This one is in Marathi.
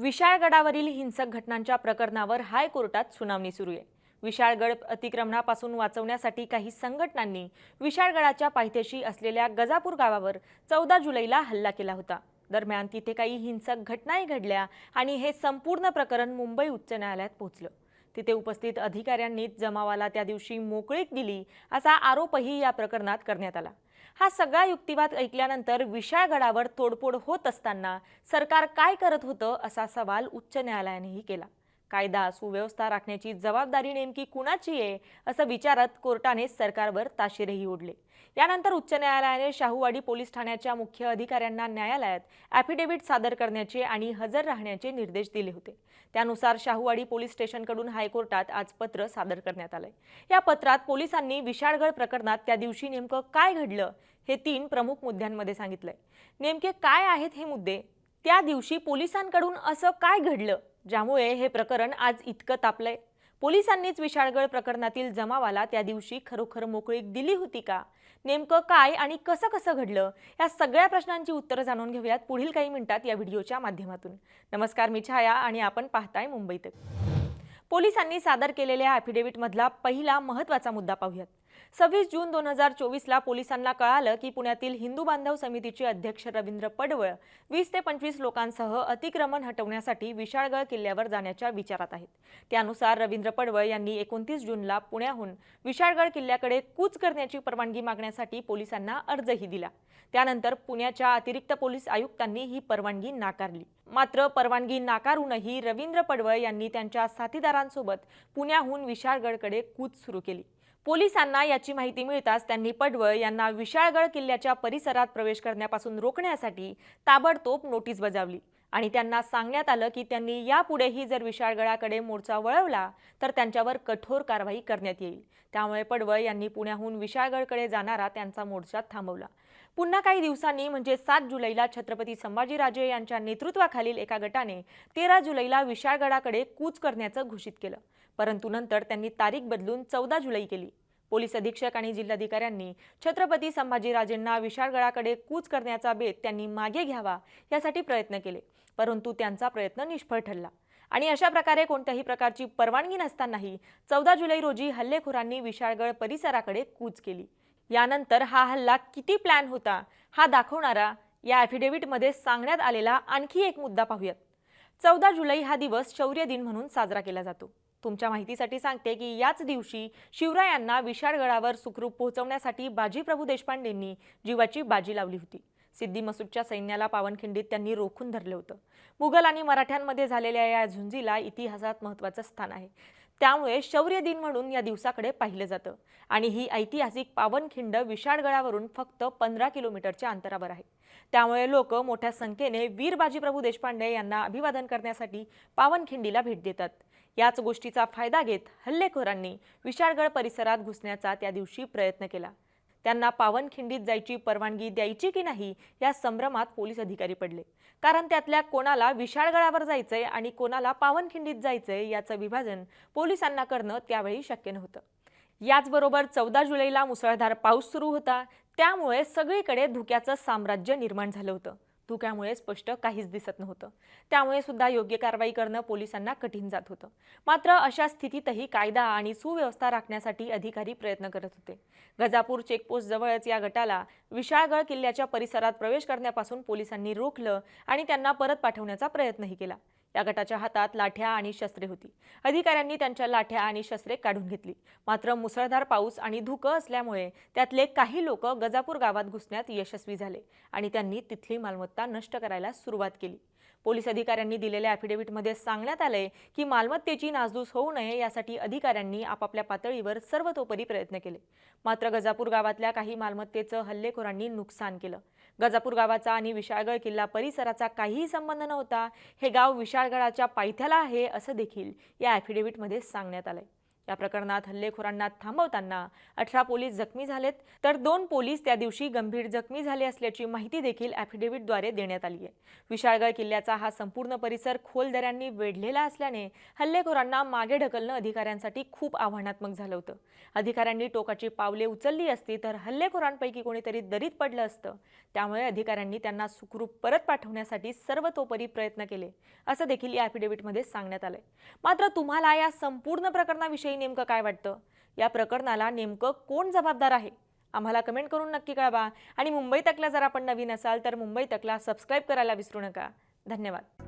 विशाळगडावरील हिंसक घटनांच्या प्रकरणावर हायकोर्टात सुनावणी सुरू आहे. विशाळगड अतिक्रमणापासून वाचवण्यासाठी काही संघटनांनी विशाळगडाच्या पायथ्याशी असलेल्या गजापूर गावावर चौदा जुलैला हल्ला केला होता. दरम्यान तिथे काही हिंसक घटनाही घडल्या आणि हे संपूर्ण प्रकरण मुंबई उच्च न्यायालयात पोहोचलं. तिथे उपस्थित अधिकाऱ्यांनीच जमावाला त्या दिवशी मोकळीक दिली असा आरोपही या प्रकरणात करण्यात आला. हा सगळा युक्तिवाद ऐकल्यानंतर विशाळगडावर तोडफोड होत असताना सरकार काय करत होतं असा सवाल उच्च न्यायालयानेही केला. कायदा सुव्यवस्था राखण्याची जबाबदारी नेमकी कुणाची आहे असं विचारत कोर्टाने सरकारवर ताशेरेही ओढले. यानंतर उच्च न्यायालयाने शाहूवाडी पोलीस ठाण्याच्या मुख्य अधिकाऱ्यांना न्यायालयात ॲफिडेव्हिट सादर करण्याचे आणि हजर राहण्याचे निर्देश दिले होते. त्यानुसार शाहूवाडी पोलीस स्टेशनकडून हायकोर्टात आज पत्र सादर करण्यात आलंय. या पत्रात पोलिसांनी विशाळगड प्रकरणात त्या दिवशी नेमकं काय घडलं हे तीन प्रमुख मुद्द्यांमध्ये सांगितलंय. नेमके काय आहेत हे मुद्दे? त्या दिवशी पोलिसांकडून असं काय घडलं? ज्यामुळे हे प्रकरण आज इतकं तापलंय. पोलिसांनीच विशाळगड प्रकरणातील जमावाला त्या दिवशी खरोखर मोकळीक दिली होती का? नेमकं काय आणि कसं कसं घडलं? या सगळ्या प्रश्नांची उत्तरं जाणून घेऊयात पुढील काही मिनिटात या व्हिडिओच्या माध्यमातून. नमस्कार मी छाया आणि आपण पाहताय मुंबईत पोलिसांनी सादर केलेल्या ॲफिडेव्हिटमधला पहिला महत्त्वाचा मुद्दा पाहूयात. सव्वीस जून दोन हजार चोवीसला पोलिसांना कळालं की पुण्यातील हिंदू बांधव समितीचे अध्यक्ष रवींद्र पडवळ वीस ते पंचवीस लोकांसह अतिक्रमण हटवण्यासाठी विशाळगड किल्ल्यावर जाण्याच्या विचारात आहेत. त्यानुसार रवींद्र पडवळ यांनी एकोणतीस जूनला पुण्याहून विशाळगड किल्ल्याकडे कूच करण्याची परवानगी मागण्यासाठी पोलिसांना अर्जही दिला. त्यानंतर पुण्याच्या अतिरिक्त पोलीस आयुक्तांनी ही परवानगी नाकारली. मात्र परवानगी नाकारूनही रवींद्र पडवळ यांनी त्यांच्या साथीदारांसोबत पुण्याहून विशाळगडकडे कूच सुरू केली. पोलिसांना याची माहिती मिळताच त्यांनी पडवळ यांना विशाळगड किल्ल्याच्या परिसरात प्रवेश करण्यापासून रोखण्यासाठी ताबडतोब नोटीस बजावली. आणि त्यांना सांगण्यात आलं की त्यांनी यापुढेही जर विशाळगडाकडे मोर्चा वळवला तर त्यांच्यावर कठोर कारवाई करण्यात येईल. त्यामुळे पडवळ यांनी पुण्याहून विशाळगडकडे जाणारा त्यांचा मोर्चा थांबवला. पुन्हा काही दिवसांनी म्हणजे सात जुलैला छत्रपती संभाजीराजे यांच्या नेतृत्वाखालील एका गटाने तेरा जुलैला विशाळगडाकडे कूच करण्याचं घोषित केलं. परंतु नंतर त्यांनी तारीख बदलून चौदा जुलै केली. पोलीस अधीक्षक आणि जिल्हाधिकाऱ्यांनी छत्रपती संभाजीराजेंना विशाळगडाकडे कूच करण्याचा बेत त्यांनी मागे घ्यावा यासाठी प्रयत्न केले परंतु त्यांचा प्रयत्न निष्फळ ठरला. आणि अशा प्रकारे कोणत्याही प्रकारची परवानगी नसतानाही चौदा जुलै रोजी हल्लेखोरांनी विशाळगड परिसराकडे कूच केली. यानंतर हा हल्ला किती प्लॅन होता हा दाखवणारा या ॲफिडेव्हिटमध्ये सांगण्यात आलेला आणखी एक मुद्दा पाहूयात. चौदा जुलै हा दिवस शौर्य दिन म्हणून साजरा केला जातो. तुमच्या माहितीसाठी सांगते की याच दिवशी शिवरायांना विशाळगडावर सुखरूप पोहोचवण्यासाठी बाजीप्रभू देशपांडेंनी जीवाची बाजी लावली होती. सिद्धी मसूदच्या सैन्याला पावनखिंडीत त्यांनी रोखून धरलं होतं. मुघल आणि मराठ्यांमध्ये झालेल्या या झुंजीला इतिहासात महत्त्वाचं स्थान आहे. त्यामुळे शौर्य दिन म्हणून या दिवसाकडे पाहिलं जातं. आणि ही ऐतिहासिक पावनखिंड विशाळगडावरून फक्त पंधरा किलोमीटरच्या अंतरावर आहे. त्यामुळे लोक मोठ्या संख्येने वीर बाजीप्रभू देशपांडे यांना अभिवादन करण्यासाठी पावनखिंडीला भेट देतात. याच गोष्टीचा फायदा घेत हल्लेखोरांनी विशाळगड परिसरात घुसण्याचा त्या दिवशी प्रयत्न केला. त्यांना पावनखिंडीत जायची परवानगी द्यायची की नाही या संभ्रमात पोलीस अधिकारी पडले. कारण त्यातल्या कोणाला विशाळगडावर जायचंय आणि कोणाला पावनखिंडीत जायचंय याचं विभाजन पोलिसांना करणं त्यावेळी शक्य नव्हतं. याचबरोबर चौदा जुलैला मुसळधार पाऊस सुरू होता. त्यामुळे सगळीकडे धुक्याचं साम्राज्य निर्माण झालं होतं. धुक्यामुळे स्पष्ट काहीच दिसत नव्हतं. त्यामुळे सुद्धा योग्य कारवाई करणं पोलिसांना कठीण जात होतं. मात्र अशा स्थितीतही कायदा आणि सुव्यवस्था राखण्यासाठी अधिकारी प्रयत्न करत होते. गजापूर चेकपोस्ट जवळच या गटाला विशाळगड किल्ल्याच्या परिसरात प्रवेश करण्यापासून पोलिसांनी रोखलं आणि त्यांना परत पाठवण्याचा प्रयत्नही केला. या गटाच्या हातात लाठ्या आणि शस्त्रे होती. अधिकाऱ्यांनी त्यांच्या लाठ्या आणि शस्त्रे काढून घेतली. मात्र मुसळधार पाऊस आणि धुकं असल्यामुळे त्यातले काही लोक गजापूर गावात घुसण्यात यशस्वी झाले आणि त्यांनी तिथली मालमत्ता नष्ट करायला सुरुवात केली. पोलीस अधिकाऱ्यांनी दिलेल्या अफिडेव्हिटमध्ये सांगण्यात आलंय की मालमत्तेची नासधूस होऊ नये यासाठी अधिकाऱ्यांनी आपापल्या पातळीवर सर्वतोपरी प्रयत्न केले. मात्र गजापूर गावातल्या काही मालमत्तेचं हल्लेखोरांनी नुकसान केलं. गजापूर गावाचा आणि विशाळगड किल्ला परिसराचा काहीही संबंध नव्हता. हे गाव विशाळगडाच्या पायथ्याला आहे असं देखील या ॲफिडेव्हिटमध्ये सांगण्यात आलं आहे या प्रकरणात हल्लेखोरांना थांबवताना अठरा पोलीस जखमी झालेत तर दोन पोलीस त्या दिवशी गंभीर जखमी झाले असल्याची माहिती देखील ॲफिडेव्हिटद्वारे देण्यात आली आहे. विशाळगड किल्ल्याचा हा संपूर्ण परिसर खोल दऱ्यांनी वेढलेला असल्याने हल्लेखोरांना मागे ढकलणं अधिकाऱ्यांसाठी खूप आव्हानात्मक झालं होतं. अधिकाऱ्यांनी टोकाची पावले उचलली असती तर हल्लेखोरांपैकी कोणीतरी दरीत पडलं असतं. त्यामुळे अधिकाऱ्यांनी त्यांना सुखरूप परत पाठवण्यासाठी सर्वतोपरी प्रयत्न केले असं देखील या ॲफिडेव्हिटमध्ये सांगण्यात आलंय. मात्र तुम्हाला या संपूर्ण प्रकरणाविषयी नेमकं काय वाटतं? या प्रकरणाला नेमकं कोण जबाबदार आहे? आम्हाला कमेंट करून नक्की कळवा. आणि मुंबई तकला जर आपण नवीन असाल तर मुंबई तकला सबस्क्राईब करायला विसरू नका. धन्यवाद.